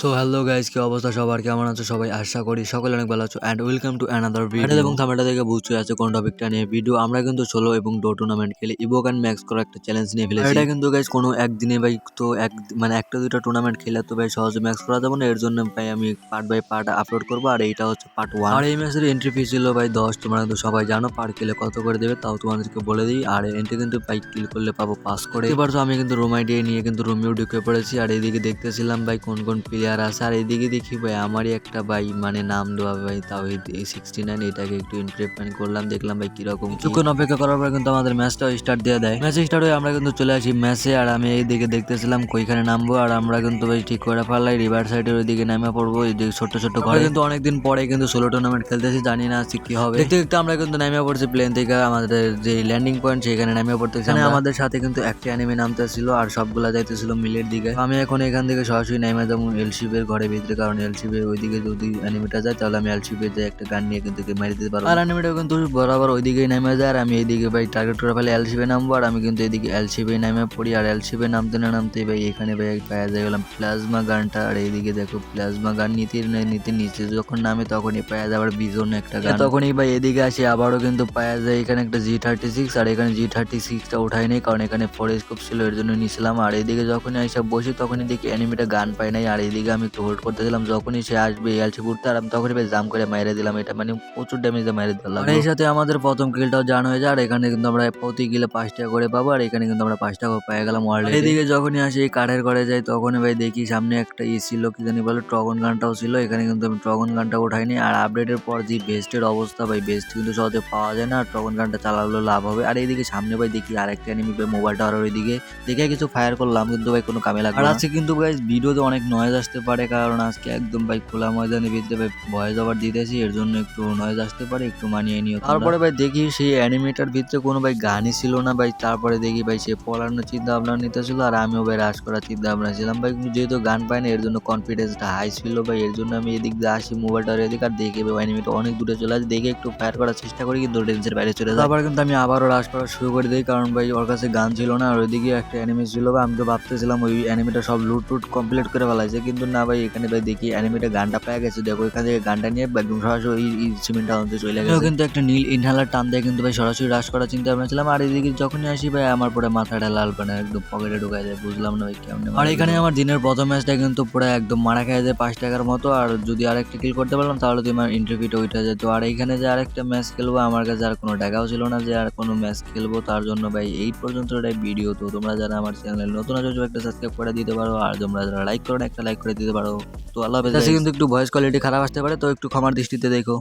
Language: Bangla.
সো হ্যালো গাইস কি অবস্থা সবার? কেমন আছো সবাই? আশা করি সকলে অনেক ভালো আছো। And welcome to another video এবং থামাটা থেকে বুঝতে আছে কোন টপিকটা নিয়ে ভিডিও আমরা কিন্তু সোলো এবং ডো টুর্নামেন্ট খেলে। ইভোক অ্যান্ড ম্যাক্স করা একটা চ্যালেঞ্জ নিয়ে ফেলেছি। এটা কিন্তু গাইস কোনো একদিনে ভাই তো এক মানে একটা দুইটা টুর্নামেন্ট খেলে তো ভাই সহজে ম্যাক্স করা যাবে না। এর জন্য ভাই আমি পার্ট বাই পার্ট আপলোড করব। আর এইটা হচ্ছে পার্ট ওয়ান আর এই ম্যাচের এন্ট্রি ফি ছিল ভাই দশ। তোমরা কিন্তু সবাই জানো পার খেলে কত করে দেবে তাও তোমাদেরকে বলে দিই। আর এন্ট্রি কিন্তু ভাই কিল করলে পাবো পাস করে। এবার তো আমি কিন্তু রুম আইডি নিয়ে কিন্তু রুমেও ঢুকে পড়েছি। আর এইদিকে দেখতেছিলাম ভাই কোন কোন প্লেয়ার আছে আর এইদিকে দেখি ভাই আমারই একটা ভাই মানে নাম দেওয়া ভাই তাও এই সিক্সটি নাইন এটাকে একটু ইন্টারপ্রেন্ট করলাম দেখলাম ভাই কীরকম কিছুক্ষণ অপেক্ষা করার পর কিন্তু আমাদের ম্যাচটা স্টার্ট দিয়ে দেয়। ম্যাচ স্টার্ট হয়ে আমরা কিন্তু চলে আসি ম্যাচে আর আমি এইদিকে দেখতেছিলাম কইখানে নামবো আর আমরা কিন্তু ভাই ঠিক করে ফেললাই রিভার সাইডের ওইদিকে নামে পড়ব এইদিকে ছোট্ট ছোট্ট ঘরে। কিন্তু অনেকদিন পরে কিন্তু সোলো টুর্নামেন্ট খেলতেছি জানি না আজকে কি হবে। দেখতে দেখতে আমরা কিন্তু নেমে পড়ছি প্লেন থেকে আমাদের যে ল্যান্ডিং পয়েন্ট সেখানে নেমে পড়তেছি আমাদের সাথে কিন্তু একটা অ্যানিমে নামতেছিল আর সবগুলা যাইতেছিল মিলের দিকে। আমি এখন এখান থেকে সরাসরি নেমে যাব এলশিপের ঘরের ভিতরে কারণ এলশিপের ওইদিকে যদি অ্যানিমেটা যায় তাহলে আমি এলশিপের যে একটা গান নিয়ে কিন্তু মেরে দিতে পারব। আর অ্যানিমেটা কিন্তু বরাবর ওইদিকেই নেমে যায় আর আমি এইদিকে ভাই টার্গেট করে ফেলে এলশিপে নামবো আর আমি কিন্তু এদিকে এলশিপে নেমে পড়ি আর এলশিপে নামতে না নামতে ভাই এখানে ভাই পাওয়া যায় গেলাম প্লাজমা গানটা আর এইদিকে দেখো প্লাজমা গান নিতে নিতে নিচে যখন নামে তখনই পাওয়া যায় আবার বিজন একটা গান। তখনই ভাই এদিকে আসি আবারও কিন্তু পাওয়া যায় এখানে একটা জি থার্টি সিক্স আর এখানে জি থার্টি সিক্সটা উঠাই নেই কারণ এখানে ফরেস্ট খুব ছিল এর জন্য নিয়েছিলাম আর এদিকে যখনই এসে বসি তখনই দেখি অ্যানিমেটা গান পাই নাই আর এদিকে আমি একটু হোল্ড করতেছিলাম যখনই সে আসবে এলসি উঠতে আর আমি তখনই ভাই জাম করে মাইরে দিলাম এটা। মানে প্রচুর ড্যামেজে মাইরে দিলাম। আর এই সাথে আমাদের প্রথম কিলটাও জান হয়ে যায় আর এখানে কিন্তু আমরা প্রতি কিলে পাঁচ টাকা করে পাবো আর এখানে কিন্তু আমরা পাঁচ টাকা পেয়ে গেলাম ওয়ার্ল্ড এদিকে যখনই আসি এই কাঠের ঘরে যাই তখনই ভাই দেখি সামনে একটা ই ছিল কি জানি বলে ট্রগন গানটাও ছিল এখানে কিন্তু আমি ট্রগন গানটা উঠাইনি। আর আপডেটের পর যে বেস্টের অবস্থা ভাই বেস্ট কিন্তু সহজে পাওয়া যায় না আর ট্রগন গানটা চালালেও লাভ হবে। আর এইদিকে সামনে ভাই দেখি আরেকটা এনিমি ভাই মোবাইলটা আর ওইদিকে। দেখে কিছু ফায়ার করলাম কিন্তু ভাই কোনো কামে লাগবে আর আজকে কিন্তু ভাই ভিডিওতে অনেক নয়েজ আসতে পারে কারণ আজকে একদম ভাই খোলা ময়দানে ভিতরে ভাই ভয়েস ওভার দিতেছি এর জন্য একটু নয়েজ আসতে পারে একটু মানিয়ে নিও তারপরে ভাই দেখি সেই অ্যানিমেটার ভিতরে কোনো ভাই গানই ছিল না ভাই তারপরে দেখি ভাই সে পলানোর চিন্তা ভাবনা নিতেছিল আর আমিও ভাই রাশ করার চিন্তা ভাবনা ছিলাম ভাই কিন্তু যেহেতু গান পাই না এর জন্য কনফিডেন্সটা হাই ছিল ভাই এর জন্য আমি এদিক দিয়ে আসি মোবাইলটার এদিক আর দেখে ভাই অ্যানিমেটা অনেক দূরে চলে আসে দেখে একটু ফায়ার করার চেষ্টা করি কিন্তু রেঞ্জের বাইরে চলে যায়। তারপরে কিন্তু আমি আবারও রাশ করা শুরু করে দিই কারণ ভাই ওর কাছে গান ছিল না আর ওইদিকে একটা অ্যানিমে ছিল ভাই আমি তো ভাবতেছিলাম ওই অ্যানিমেটা সব লুট টুট কমপ্লিট করে ফেলাইছে কিন্তু না ভাই এখানে ভাই দেখি অ্যানিমেটা গানটা পেয়ে গেছে। দেখো এখান থেকে গানটা নিয়ে একদম সরাসরি ওই সিমেন্ট আনতে চলে গেছে। কিন্তু একটা নীল ইনহেলার টান দিয়ে কিন্তু ভাই সরাসরি রাশ করার চিন্তা ভাবনা ছিলাম। আর এদিকে যখনই আসি ভাই আমার পরে মাথাটা লাল পানে একদম পকেটে ঢুকাই যায় বুঝলাম না ভাই কেমন আর এখানে আমার দিনের প্রথম ম্যাচটা কিন্তু পুরো একদম মারা খেয়ে যায় পাঁচ টাকার মতো। আর যদি আরেকটা কিল করতে পারলাম তাহলে তো তোমার ইন্টারভিউটা উঠে যেত। আর এখানে যে আরেকটা ম্যাচ খেলব আমার কাছে আর কোনো টাকাও ছিল না যে আর কোনো ম্যাচ খেলব। তার জন্য ভাই এই পর্যন্ত ভিডিও তো তোমরা যারা আমার চ্যানেল নতুন আছো একটা সাবস্ক্রাইব করে দিতে পারো। আর তোমরা যারা লাইক করো একটা লাইক করে দিতে পারো। তো আল্লাহ হাফেজ কিন্তু একটু ভয়েস কোয়ালিটি খারাপ আসতে পারে তো একটু ক্ষমার দৃষ্টিতে দেখো।